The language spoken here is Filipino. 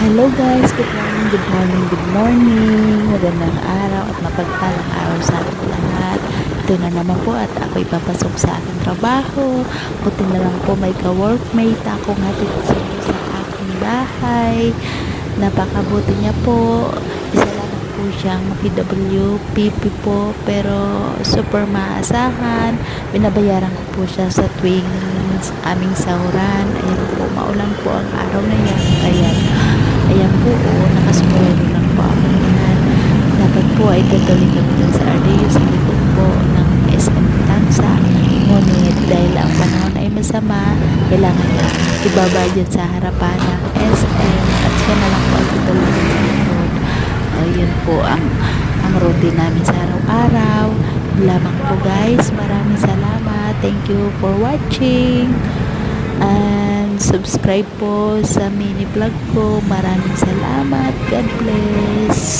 Hello guys, good morning, good morning, good morning. Magandang araw at mapagpalang araw sa ating lahat. Ito na naman po at ako'y papasok sa aking trabaho. Buti na lang po may ka-workmate akong hatid sa sa aking bahay. Napakabuti niya po. Isa lang po siyang PW, PP po, pero super maasahan. Binabayaran ko po siya sa tuwing aming sauran. Ayan po, maulan po ang araw na yan. Ayan. Ayan po, oh, nakasumulong lang po ako yan. Dapat po ay tutuloy kami dun sa RDU sa likod po ng SM Tansa. Ngunit dahil ang panahon ay masama, kailangan na ibaba dyan sa harapan ng SM at siya na lang po ay tutuloy sa likod. Ayun po ang ang routine namin sa araw-araw. Lamang po guys, maraming salamat. Thank you for watching. Subscribe po sa mini vlog ko. Maraming salamat. God bless.